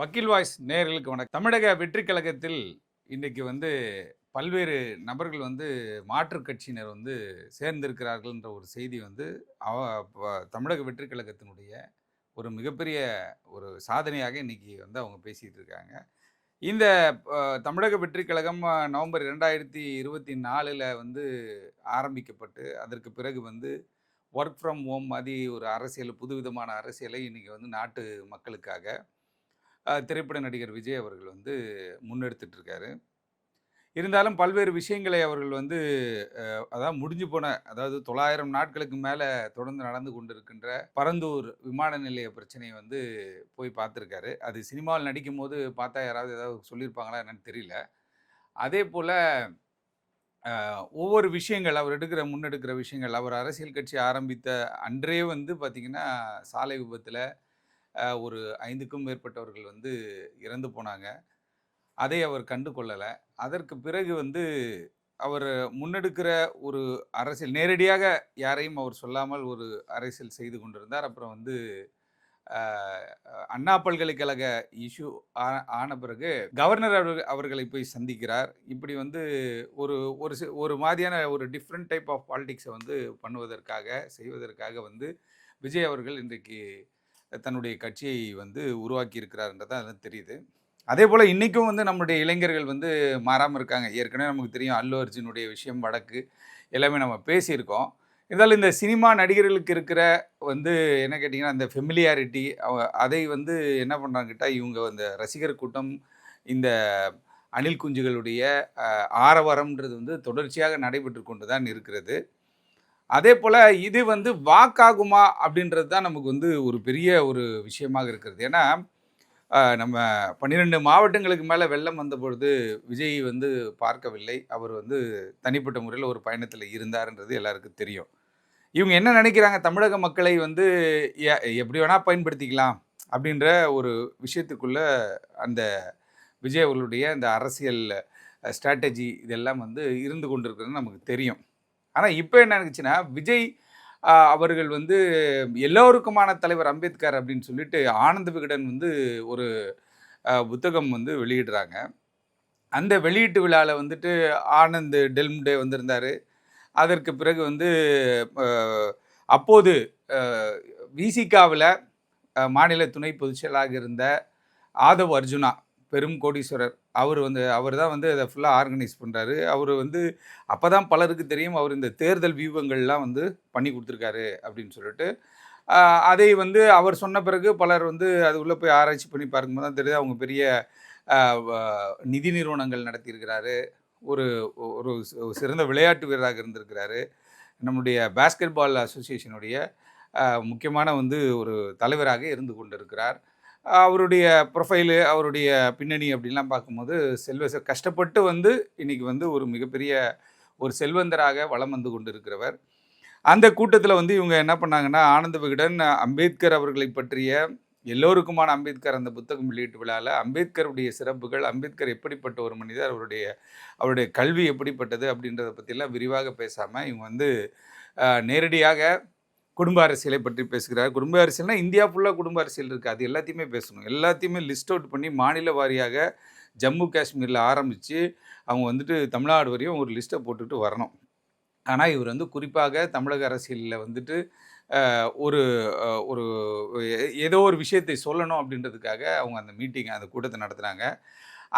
வக்கீல் வாய்ஸ் நேர்களுக்கு வணக்கம். தமிழக வெற்றி கழகத்தில் இன்றைக்கு வந்து பல்வேறு நபர்கள் வந்து மாற்றுக் கட்சியினர் வந்து சேர்ந்திருக்கிறார்கள்ன்ற ஒரு செய்தி வந்து அவ தமிழக வெற்றி கழகத்தினுடைய ஒரு மிகப்பெரிய ஒரு சாதனையாக இன்றைக்கி வந்து அவங்க பேசிகிட்டு இருக்காங்க. இந்த தமிழக வெற்றி கழகம் நவம்பர் இரண்டாயிரத்தி இருபத்தி நாலில் வந்து ஆரம்பிக்கப்பட்டு அதற்கு பிறகு வந்து ஒர்க் ஃப்ரம் ஹோம் மாதிரி ஒரு அரசியல் புதுவிதமான அரசியலை இன்றைக்கி வந்து நாட்டு மக்களுக்காக திரைப்பட நடிகர் விஜய் அவர்கள் வந்து முன்னெடுத்துட்டு இருக்காரு இருந்தாலும் பல்வேறு விஷயங்களை அவர்கள் வந்து அதாவது முடிஞ்சு போன அதாவது தொள்ளாயிரம் நாட்களுக்கு மேலே தொடர்ந்து நடந்து கொண்டிருக்கின்ற பரந்தூர் விமான நிலைய பிரச்சனையை வந்து போய் பார்த்துருக்காரு. அது சினிமாவில் நடிக்கும் போது பார்த்தா யாராவது ஏதாவது சொல்லியிருப்பாங்களா என்னன்னு தெரியல. அதே போல் ஒவ்வொரு விஷயங்கள் அவர் எடுக்கிற முன்னெடுக்கிற விஷயங்கள் அவர் அரசியல் கட்சி ஆரம்பித்த அன்றே வந்து பார்த்திங்கன்னா சாலை விபத்தில் ஒரு ஐந்துக்கும் மேற்பட்டவர்கள் வந்து இறந்து போனாங்க. அதை அவர் கண்டு கொள்ளலை. அதற்கு பிறகு வந்து அவர் முன்னெடுக்கிற ஒரு அரசியல் நேரடியாக யாரையும் அவர் சொல்லாமல் ஒரு அரசியல் செய்து கொண்டிருந்தார். அப்புறம் வந்து அண்ணா பல்கலைக்கழக இஷ்யூ ஆன பிறகு கவர்னர் அவர்கள் அவர்களை போய் சந்திக்கிறார். இப்படி வந்து ஒரு ஒரு ஒரு மாதிரியான ஒரு டிஃப்ரெண்ட் டைப் ஆஃப் பாலிடிக்ஸை வந்து பண்ணுவதற்காக செய்வதற்காக வந்து விஜய் அவர்கள் இன்றைக்கு தன்னுடைய கட்சியை வந்து உருவாக்கி இருக்கிறார்ன்றது தெரியுது. அதே போல் இன்றைக்கும் வந்து நம்முடைய இளைஞர்கள் வந்து மாறாமல் இருக்காங்க. ஏற்கனவே நமக்கு தெரியும் அல்லு அர்ஜுனுடைய விஷயம் வடக்கு எல்லாமே நம்ம பேசியிருக்கோம். இருந்தாலும் இந்த சினிமா நடிகர்களுக்கு இருக்கிற வந்து என்ன கேட்டிங்கன்னா அந்த ஃபெமிலியாரிட்டி அதை வந்து என்ன பண்ணுறாங்கிட்டா இவங்க அந்த ரசிகர் கூட்டம் இந்த அணில் குஞ்சுகளுடைய ஆரவாரம்ன்றது வந்து தொடர்ச்சியாக நடைபெற்று கொண்டு தான் இருக்கிறது. அதே போல் இது வந்து வாக்காகுமா அப்படின்றது தான் நமக்கு வந்து ஒரு பெரிய ஒரு விஷயமாக இருக்கிறது. ஏன்னா நம்ம பன்னிரெண்டு மாவட்டங்களுக்கு மேலே வெள்ளம் வந்த பொழுது விஜய் வந்து பார்க்கவில்லை. அவர் வந்து தனிப்பட்ட முறையில் ஒரு பயணத்தில் இருந்தார்ன்றது எல்லாருக்கும் தெரியும். இவங்க என்ன நினைக்கிறாங்க? தமிழக மக்களை வந்து எ- எப்படி வேணால் பயன்படுத்திக்கலாம் அப்படின்ற ஒரு விஷயத்துக்குள்ளே அந்த விஜய் அவர்களுடைய அந்த அரசியல் ஸ்ட்ராட்டஜி இதெல்லாம் வந்து இருந்து கொண்டிருக்கிறது நமக்கு தெரியும். ஆனால் இப்போ என்ன நினைச்சுன்னா விஜய் அவர்கள் வந்து எல்லோருக்குமான தலைவர் அம்பேத்கர் அப்படின்னு சொல்லிட்டு ஆனந்த விகடன் வந்து ஒரு புத்தகம் வந்து வெளியிடுறாங்க. அந்த வெளியீட்டு விழாவில் வந்துட்டு ஆனந்த் டெல்ம்டே வந்திருந்தார். அதற்கு பிறகு வந்து அப்போது விசிகாவில் மாநில துணை பொதுச்செயலாக இருந்த ஆதவ் அர்ஜுனா பெரும் கோடீஸ்வரர் அவர் வந்து அவர் தான் வந்து அதை ஃபுல்லாக ஆர்கனைஸ் பண்ணுறாரு அவர் வந்து அப்போ தான் பலருக்கு தெரியும் அவர் இந்த தேர்தல் வியூகங்கள்லாம் வந்து பண்ணி கொடுத்துருக்காரு அப்படின்னு சொல்லிட்டு. அதை வந்து அவர் சொன்ன பிறகு பலர் வந்து அது உள்ளே போய் ஆராய்ச்சி பண்ணி பார்க்கும்போது தான் தெரியுது அவங்க பெரிய வ- நிதி நிறுவனங்கள் நடத்தியிருக்கிறாரு. ஒரு ஒரு சிறந்த விளையாட்டு வீரராக இருந்திருக்கிறாரு. நம்முடைய பேஸ்கெட் பால் அசோசியேஷனுடைய முக்கியமான வந்து ஒரு தலைவராக இருந்து கொண்டிருக்கிறார். இருக்கிறார் அவருடைய ப்ரொஃபைலு அவருடைய பின்னணி அப்படிலாம் பார்க்கும்போது செல்வ செ- கஷ்டப்பட்டு வந்து இன்றைக்கி வந்து ஒரு மிகப்பெரிய ஒரு செல்வந்தராக வலம் வந்து கொண்டிருக்கிறவர். அந்த கூட்டத்தில் வந்து இவங்க என்ன பண்ணாங்கன்னா ஆனந்த விகடன் அம்பேத்கர் அவர்களை பற்றிய எல்லோருக்குமான அம்பேத்கர் அந்த புத்தகம் வெளியீட்டு விழாவில் அம்பேத்கருடைய சிறப்புகள் அம்பேத்கர் எப்படிப்பட்ட ஒரு மனிதர் அவருடைய அவருடைய கல்வி எப்படிப்பட்டது அப்படின்றத பற்றிலாம் விரிவாக பேசாமல் இவங்க வந்து நேரடியாக குடும்ப அரசியலை பற்றி பேசுகிறார். குடும்ப அரசியல்னா இந்தியா ஃபுல்லாக குடும்ப அரசியல் இருக்குது அது எல்லாத்தையுமே பேசணும். எல்லாத்தையுமே லிஸ்ட் அவுட் பண்ணி மாநில வாரியாக ஜம்மு காஷ்மீரில் ஆரம்பித்து அவங்க வந்துட்டு தமிழ்நாடு வரையும் ஒரு லிஸ்ட்டை போட்டுட்டு வரணும். ஆனால் இவர் வந்து குறிப்பாக தமிழக அரசியலில் வந்துட்டு ஒரு ஒரு ஏதோ ஒரு விஷயத்தை சொல்லணும் அப்படின்றதுக்காக அவங்க அந்த மீட்டிங் அந்த கூட்டத்தை நடத்துனாங்க.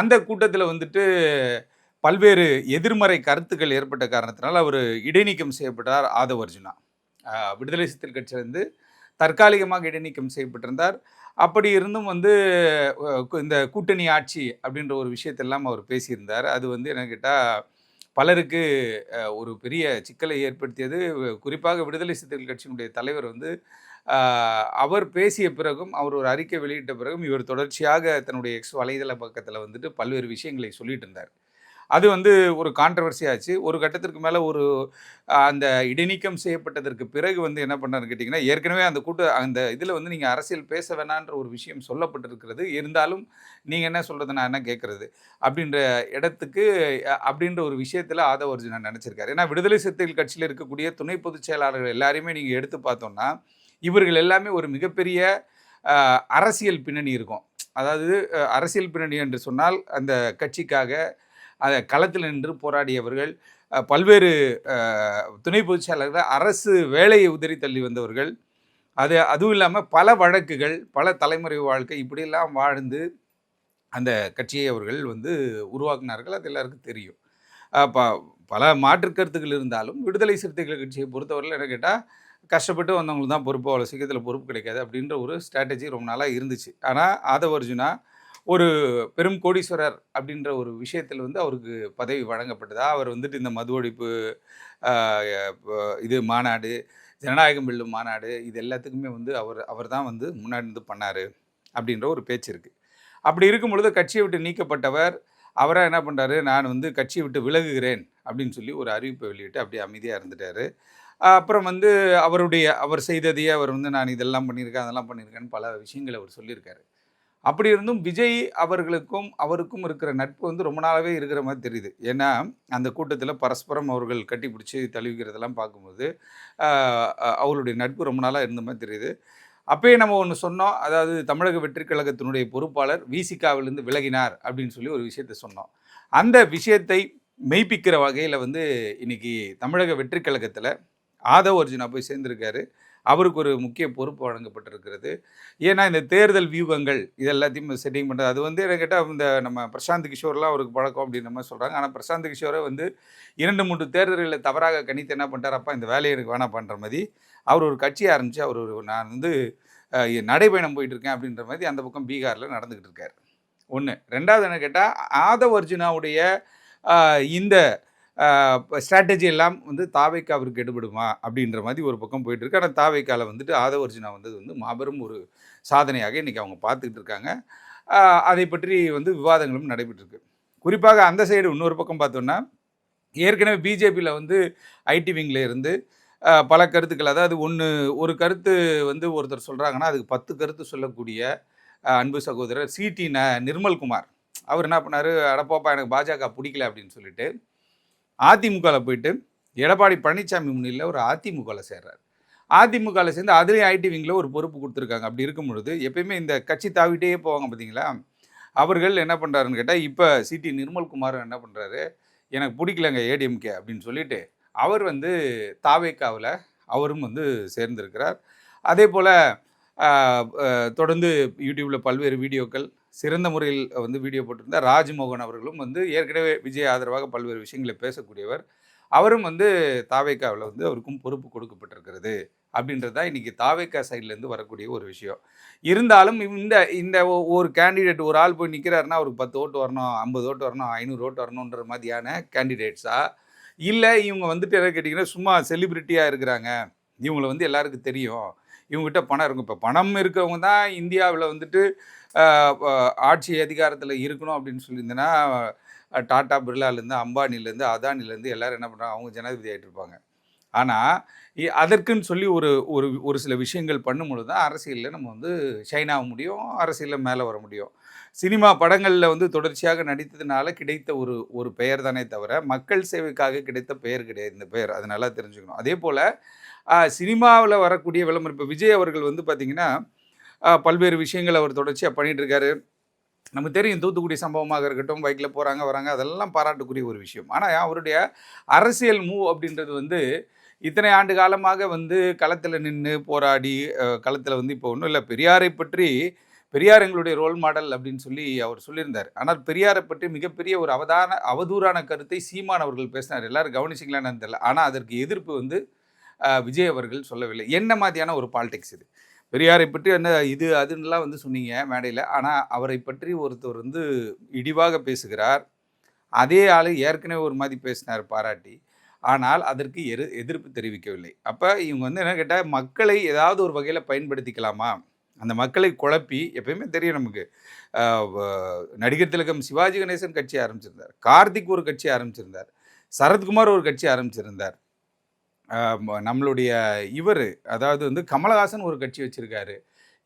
அந்த கூட்டத்தில் வந்துட்டு பல்வேறு எதிர்மறை கருத்துக்கள் ஏற்பட்ட காரணத்தினால் அவர் இடைநீக்கம் செய்யப்பட்டார் ஆதவர்ஜுனா விடுதலை சித்தல் கட்சியிலிருந்து தற்காலிகமாக இடைநீக்கம் செய்யப்பட்டிருந்தார். அப்படி இருந்தும் வந்து இந்த கூட்டணி ஆட்சி அப்படின்ற ஒரு விஷயத்தெல்லாம் அவர் பேசியிருந்தார். அது வந்து என்ன கேட்டால் பலருக்கு ஒரு பெரிய சிக்கலை ஏற்படுத்தியது. குறிப்பாக விடுதலை சிறுத்தைகள் கட்சியினுடைய தலைவர் வந்து அவர் பேசிய பிறகும் அவர் ஒரு அறிக்கை வெளியிட்ட பிறகும் இவர் தொடர்ச்சியாக தன்னுடைய எக்ஸ் வலைதள பக்கத்தில் வந்துட்டு பல்வேறு விஷயங்களை சொல்லிட்டு இருந்தார். அது வந்து ஒரு கான்ட்ரவர்சி ஆச்சு. ஒரு கட்டத்திற்கு மேலே ஒரு அந்த இடைநீக்கம் செய்யப்பட்டதற்கு பிறகு வந்து என்ன பண்ணாருன்னு கேட்டிங்கன்னா ஏற்கனவே அந்த கூட்டு அந்த இதில் வந்து நீங்கள் அரசியல் பேச வேணான்ற ஒரு விஷயம் சொல்லப்பட்டிருக்கிறது. இருந்தாலும் நீங்கள் என்ன சொல்கிறது நான் என்ன கேட்குறது? அப்படின்ற இடத்துக்கு அப்படின்ற ஒரு விஷயத்தில் ஆதவ அர்ஜுனா நினச்சிருக்காரு ஏன்னா விடுதலை சிறுத்தைகள் கட்சியில் இருக்கக்கூடிய துணை பொதுச் செயலாளர்கள் எல்லாரையுமே நீங்கள் எடுத்து பார்த்தோம்னா இவர்கள் எல்லாமே ஒரு மிகப்பெரிய அரசியல் பின்னணி இருக்கும். அதாவது அரசியல் பின்னணி என்று சொன்னால் அந்த கட்சிக்காக அதை களத்தில் நின்று போராடியவர்கள் பல்வேறு துணை பொதுச் செயலாளர்கள் அரசு வேலையை உதறி தள்ளி வந்தவர்கள் அது அதுவும் இல்லாமல் பல வழக்குகள் பல தலைமுறை வாழ்க்கை இப்படியெல்லாம் வாழ்ந்து அந்த கட்சியை அவர்கள் வந்து உருவாக்கினார்கள். அது எல்லாருக்கும் தெரியும். ப பல மாற்று கருத்துக்கள் இருந்தாலும் விடுதலை சிறுத்தைகள் கட்சியை பொறுத்தவரையில் என்ன கேட்டால் கஷ்டப்பட்டு வந்தவங்களுக்கு தான் பொறுப்பு அவ்வளோ சீக்கிரத்தில் பொறுப்பு கிடைக்காது அப்படின்ற ஒரு ஸ்ட்ராட்டஜி ரொம்ப நாளாக இருந்துச்சு. ஆனால் ஆதவ அர்ஜுனா ஒரு பெரும் கோடீஸ்வரர் அப்படின்ற ஒரு விஷயத்தில் வந்து அவருக்கு பதவி வழங்கப்பட்டதா? அவர் வந்துட்டு இந்த மது ஒழிப்பு இது மாநாடு ஜனநாயகம் வெல்லும் மாநாடு இது எல்லாத்துக்குமே வந்து அவர் அவர் தான் வந்து முன்னாடி இருந்து பண்ணார் அப்படின்ற ஒரு பேச்சு இருக்குது அப்படி இருக்கும் பொழுது கட்சியை விட்டு நீக்கப்பட்டவர் அவராக என்ன பண்ணுறாரு நான் வந்து கட்சியை விட்டு விலகுகிறேன் அப்படின்னு சொல்லி ஒரு அறிவிப்பை வெளியிட்டு அப்படியே அமைதியாக இருந்துட்டார். அப்புறம் வந்து அவருடைய அவர் செய்ததையே அவர் வந்து நான் இதெல்லாம் பண்ணியிருக்கேன் அதெல்லாம் பண்ணியிருக்கேன்னு பல விஷயங்களை அவர் சொல்லியிருக்காரு. அப்படி இருந்தும் விஜய் அவர்களுக்கும் அவருக்கும் இருக்கிற நட்பு வந்து ரொம்ப நாளாகவே இருக்கிற மாதிரி தெரியுது. ஏன்னா அந்த கூட்டத்தில் பரஸ்பரம் அவர்கள் கட்டி பிடிச்சி தழுவிக்கிறதெல்லாம் பார்க்கும்போது அவருடைய நட்பு ரொம்ப நாளாக இருந்த மாதிரி தெரியுது. அப்பயே நம்ம ஒன்று சொன்னோம். அதாவது தமிழக வெற்றிக்கழகத்தினுடைய பொறுப்பாளர் விசிகாவிலிருந்து விலகினார் அப்படின்னு சொல்லி ஒரு விஷயத்தை சொன்னோம். அந்த விஷயத்தை மெய்ப்பிக்கிற வகையில் வந்து இன்னைக்கு தமிழக வெற்றிக்கழகத்தில் ஆதவ் அர்ஜுனா போய் சேர்ந்திருக்காரு. அவருக்கு ஒரு முக்கிய பொறுப்பு வழங்கப்பட்டிருக்கிறது. ஏன்னா இந்த தேர்தல் வியூகங்கள் இது எல்லாத்தையும் செட்டிங் பண்ணுறது அது வந்து என்ன கேட்டால் இந்த நம்ம பிரசாந்த் கிஷோர்லாம் அவருக்கு பழக்கம் அப்படின்ற மாதிரி சொல்கிறாங்க ஆனால் பிரசாந்த் கிஷோரை வந்து இரண்டு மூன்று தேர்தல்களை தவறாக கணித்து என்ன பண்ணிட்டார்? அப்பா இந்த வேலையை எனக்கு வேணாம் பண்ணுற மாதிரி அவர் ஒரு கட்சி ஆரம்பித்து அவர் ஒரு நான் வந்து நடைபயணம் போயிட்டுருக்கேன் அப்படின்ற மாதிரி அந்த பக்கம் பீகாரில் நடந்துக்கிட்டு இருக்கார். ஒன்று ரெண்டாவது என்ன கேட்டால் ஆதவ் அர்ஜுனாவுடைய இந்த ஸ்ட்ராட்டஜி எல்லாம் வந்து தாவைக்காவிற்கு எடுபடுமா அப்படின்ற மாதிரி ஒரு பக்கம் போயிட்டுருக்கு. ஆனால் தாவைக்கால வந்துட்டு ஆதவர்ஜினா வந்தது வந்து மாபெரும் ஒரு சாதனையாக இன்றைக்கி அவங்க பார்த்துக்கிட்டு இருக்காங்க. அதை பற்றி வந்து விவாதங்களும் நடைபெற்றிருக்கு. குறிப்பாக அந்த சைடு இன்னொரு பக்கம் பார்த்தோன்னா ஏற்கனவே பிஜேபியில் வந்து ஐடி விங்கில் இருந்து பல கருத்துக்கள் அதாவது ஒன்று ஒரு கருத்து வந்து ஒருத்தர் சொல்கிறாங்கன்னா அதுக்கு பத்து கருத்து சொல்லக்கூடிய அன்பு சகோதரர் சிடி ந நிர்மல்குமார். அவர் என்ன பண்ணார் அடப்பாப்பா எனக்கு பாஜக பிடிக்கல அப்படின்னு சொல்லிட்டு அதிமுகவில் போயிட்டு எடப்பாடி பழனிசாமி முன்னிலையில் ஒரு அதிமுகவில் சேர்றாரு. அதிமுகவில் சேர்ந்து அதுலேயும் ஐடி விங்கில் ஒரு பொறுப்பு கொடுத்துருக்காங்க. அப்படி இருக்கும் பொழுது எப்பயுமே இந்த கட்சி தாவிட்டே போவாங்க பார்த்தீங்களா அவர்கள் என்ன பண்ணுறாருன்னு கேட்டால் இப்போ சிடி நிர்மல்குமார் என்ன பண்ணுறாரு எனக்கு பிடிக்கலங்க ஏடிஎம்கே அப்படின்னு சொல்லிட்டு அவர் வந்து தாவேக்காவில் அவரும் வந்து சேர்ந்திருக்கிறார். அதே போல் தொடர்ந்து யூடியூப்பில் பல்வேறு வீடியோக்கள் சிறந்த முறையில் வந்து வீடியோ போட்டிருந்தார். ராஜ்மோகன் அவர்களும் வந்து ஏற்கனவே விஜய் ஆதரவாக பல்வேறு விஷயங்களை பேசக்கூடியவர். அவரும் வந்து தாவேக்காவில் வந்து அவருக்கும் பொறுப்பு கொடுக்கப்பட்டிருக்கிறது. அப்படின்றது தான் இன்றைக்கி தாவேக்கா சைட்லேருந்து வரக்கூடிய ஒரு விஷயம். இருந்தாலும் இந்த இந்த ஒரு கேண்டிடேட் ஒரு ஆள் போய் நிற்கிறாருன்னா அவருக்கு பத்து ஓட்டு வரணும் ஐம்பது ஓட்டு வரணும் ஐநூறு ஓட்டு வரணுன்ற மாதிரியான கேண்டிடேட்ஸா இல்லை இவங்க வந்துட்டு என்ன கேட்டிங்கன்னா சும்மா செலிப்ரிட்டியாக இருக்கிறாங்க. இவங்கள வந்து எல்லாருக்கும் தெரியும். இவங்ககிட்ட பணம் இருக்கும். இப்போ பணம் இருக்கவங்க தான் இந்தியாவில் வந்துட்டு ஆட்சி அதிகாரத்தில் இருக்கணும் அப்படின்னு சொல்லியிருந்தேன்னா டாட்டா பிர்லாலேருந்து அம்பானிலேருந்து அதானிலேருந்து எல்லாரும் என்ன பண்ணுறாங்க அவங்க ஜனாதிபதி ஆகிட்டு இருப்பாங்க. ஆனால் அதற்குன்னு சொல்லி ஒரு ஒரு ஒரு சில விஷயங்கள் பண்ணும்பொழுது தான் அரசியலில் நம்ம வந்து ஷைன் ஆக முடியும் அரசியலில் மேலே வர முடியும். சினிமா படங்களில் வந்து தொடர்ச்சியாக நடித்ததுனால கிடைத்த ஒரு ஒரு பெயர் தானே தவிர மக்கள் சேவைக்காக கிடைத்த பெயர் கிடையாது இந்த பெயர். அது நல்லா தெரிஞ்சுக்கணும். அதே போல் சினிமாவில் வரக்கூடிய விளம்பரம் இப்போ விஜய் அவர்கள் வந்து பார்த்திங்கன்னா பல்வேறு விஷயங்கள் அவர் தொடர்ச்சியாக பண்ணிகிட்டு இருக்காரு நமக்கு தெரியும் தூத்துக்குடி சம்பவமாக இருக்கட்டும் பைக்கில் போகிறாங்க வராங்க அதெல்லாம் பாராட்டுக்குரிய ஒரு விஷயம். ஆனால் அவருடைய அரசியல் மூவ் அப்படின்றது வந்து இத்தனை ஆண்டு காலமாக வந்து களத்தில் நின்று போராடி களத்தில் வந்து இப்போ ஒன்றும் இல்லை பெரியாரை பற்றி பெரியார் எங்களுடைய ரோல் மாடல் அப்படின்னு சொல்லி அவர் சொல்லியிருந்தார். ஆனால் பெரியாரை பற்றி மிகப்பெரிய ஒரு அவதான அவதூறான கருத்தை சீமான் அவர்கள் பேசினார். எல்லாரும் கவனிச்சிங்களான்னு தெரியல. ஆனால் அதற்கு எதிர்ப்பு வந்து விஜய் அவர்கள் சொல்லவில்லை. என்ன மாதிரியான ஒரு பாலிடிக்ஸ் இது? பெரியாரை பற்றி என்ன இது அதுன்னெலாம் வந்து சொன்னீங்க மேடையில். ஆனால் அவரை பற்றி ஒருத்தர் வந்து இடிவாக பேசுகிறார். அதே ஆள் ஏற்கனவே ஒரு மாதிரி பேசினார் பாராட்டி. ஆனால் அதற்கு எரு எதிர்ப்பு தெரிவிக்கவில்லை. அப்போ இவங்க வந்து என்ன கேட்டால் மக்களை ஏதாவது ஒரு வகையில் பயன்படுத்திக்கலாமா? அந்த மக்களை குழப்பி எப்பயுமே தெரியும் நமக்கு. வ- நடிகர் திலகம் சிவாஜி கணேசன் கட்சி ஆரம்பிச்சிருந்தார். கார்த்திக் ஒரு கட்சி ஆரம்பிச்சிருந்தார். சரத்குமார் ஒரு கட்சி ஆரம்பிச்சிருந்தார். நம்மளுடைய இவர் அதாவது வந்து கமலஹாசன் ஒரு கட்சி வச்சுருக்காரு.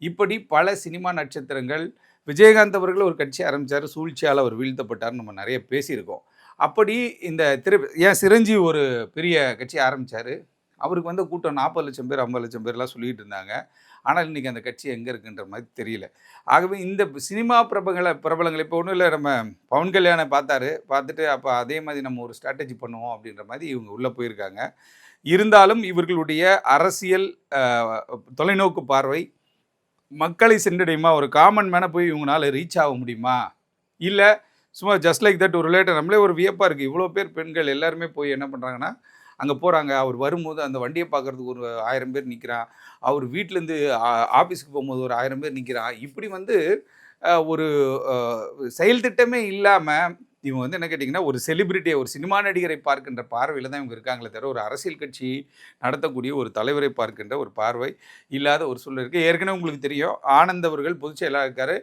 இப்படி பல சினிமா நட்சத்திரங்கள் விஜயகாந்த் அவர்கள் ஒரு கட்சி ஆரம்பித்தார் சூழ்ச்சியால் அவர் வீழ்த்தப்பட்டார் நம்ம நிறைய பேசியிருக்கோம். அப்படி இந்த திரு ஏன் சிரஞ்சீவி ஒரு பெரிய கட்சி ஆரம்பித்தார் அவருக்கு வந்து கூட்டம் நாற்பது லட்சம் பேர் ஐம்பது லட்சம் பேர்லாம் சொல்லிகிட்டு இருந்தாங்க. ஆனால் இன்றைக்கி அந்த கட்சி எங்கே இருக்குன்ற மாதிரி தெரியல. ஆகவே இந்த சினிமா பிரபலங்களை பிரபலங்கள் இப்போ ஒன்றும் இல்லை நம்ம பவன் கல்யாணை பார்த்தாரு. பார்த்துட்டு அப்போ அதே மாதிரி நம்ம ஒரு ஸ்ட்ராட்டஜி பண்ணுவோம் அப்படின்ற மாதிரி இவங்க உள்ளே போயிருக்காங்க. இருந்தாலும் இவர்களுடைய அரசியல் தொலைநோக்கு பார்வை மக்களை சென்றடையுமா ஒரு காமன் மேனை போய் இவங்களால ரீச் ஆக முடியுமா? இல்லை சும்மா ஜஸ்ட் லைக் தட் ஒரு ரிலேட்டர் நம்மளே ஒரு வியப்பாக இருக்குது இவ்வளோ பேர் பெண்கள் எல்லாருமே போய் என்ன பண்ணுறாங்கன்னா அங்கே போகிறாங்க அவர் வரும்போது அந்த வண்டியை பார்க்குறதுக்கு ஒரு ஆயிரம் பேர் நிற்கிறான் அவர் வீட்டிலேருந்து ஆஃபீஸுக்கு போகும்போது ஒரு ஆயிரம் பேர் நிற்கிறான் இப்படி வந்து ஒரு செயல் திட்டமே இல்லாமல் இவங்க வந்து என்ன கேட்டிங்கன்னா ஒரு செலிபிரிட்டியை ஒரு சினிமா நடிகரை பார்க்கின்ற பார்வையில் தான் இவங்க இருக்காங்களே தவிர ஒரு அரசியல் கட்சி நடத்தக்கூடிய ஒரு தலைவரை பார்க்கின்ற ஒரு பார்வை இல்லாத ஒரு சூழல் இருக்குது ஏற்கனவே உங்களுக்கு தெரியும் ஆனந்த் அவர்கள் பொதுச் செயலாளர் இருக்கார்.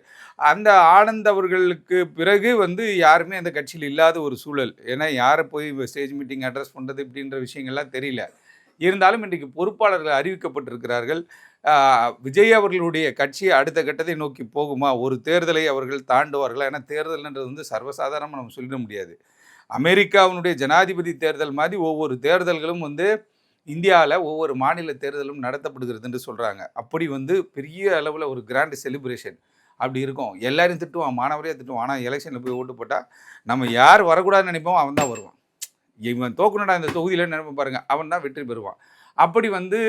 அந்த ஆனந்த் அவர்களுக்கு பிறகு வந்து யாருமே அந்த கட்சியில் இல்லாத ஒரு சூழல். ஏன்னா யாரை போய் ஸ்டேஜ் மீட்டிங் அட்ரஸ் பண்ணுறது இப்படின்ற விஷயங்கள்லாம் தெரியல. இருந்தாலும் இன்றைக்கு பொறுப்பாளர்கள் அறிவிக்கப்பட்டிருக்கிறார்கள். விஜய் அவர்களுடைய கட்சி அடுத்த கட்டத்தை நோக்கி போகுமா? ஒரு தேர்தலை அவர்கள் தாண்டுவார்களா? ஏன்னா தேர்தல்ன்றது வந்து சர்வசாதாரணமாக நம்ம சொல்லிட முடியாது. அமெரிக்காவினுடைய ஜனாதிபதி தேர்தல் மாதிரி ஒவ்வொரு தேர்தல்களும் வந்து இந்தியாவில் ஒவ்வொரு மாநில தேர்தலும் நடத்தப்படுகிறதுன்னு சொல்கிறாங்க அப்படி வந்து பெரிய அளவில் ஒரு கிராண்ட் செலிப்ரேஷன் அப்படி இருக்கும். எல்லாரையும் திட்டுவான் மாணவரையாக திட்டுவான். ஆனால் எலெக்ஷனில் போய் ஓட்டு போட்டால் நம்ம யார் வரக்கூடாதுன்னு நினைப்போம் அவன் தான் வருவான். இவன் தோக்கணுடா இந்த தொகுதியில் நினைப்ப பாருங்கள் அவன் தான் வெற்றி பெறுவான். அப்படி வந்து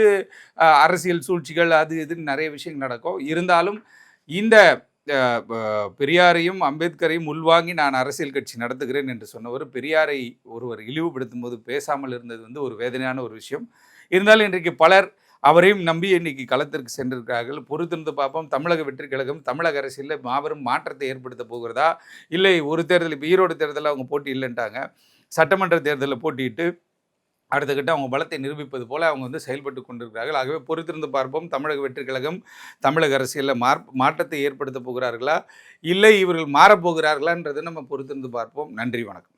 அரசியல் சூழ்ச்சிகள் அது இதுன்னு நிறைய விஷயங்கள் நடக்கும். இருந்தாலும் இந்த பெரியாரையும் அம்பேத்கரையும் உள்வாங்கி நான் அரசியல் கட்சி நடத்துகிறேன் என்று சொன்னவர் பெரியாரை ஒருவர் இழிவுபடுத்தும் போது பேசாமல் இருந்தது வந்து ஒரு வேதனையான ஒரு விஷயம். இருந்தாலும் இன்றைக்கு பலர் அவரையும் நம்பி இன்னைக்கு களத்திற்கு சென்றிருக்கிறார்கள். பொறுத்திருந்து பார்ப்போம். தமிழக வெற்றி கழகம் தமிழக அரசியலில் மாபெரும் மாற்றத்தை ஏற்படுத்த போகிறதா? இல்லை ஒரு தேர்தல் இப்போ ஈரோடு தேர்தலில் அவங்க போட்டி இல்லைன்ட்டாங்க. சட்டமன்ற தேர்தலில் போட்டியிட்டு அடுத்தக்கிட்ட அவங்க பலத்தை நிரூபிப்பது போல அவங்க வந்து செயல்பட்டு கொண்டிருக்கிறார்கள். ஆகவே பொறுத்திருந்து பார்ப்போம். தமிழக வெற்றி கழகம் தமிழக அரசியலில் மார் மாற்றத்தை ஏற்படுத்த போகிறார்களா? இல்லை இவர்கள் மாறப்போகிறார்களான்றதை நம்ம பொறுத்திருந்து பார்ப்போம். நன்றி வணக்கம்.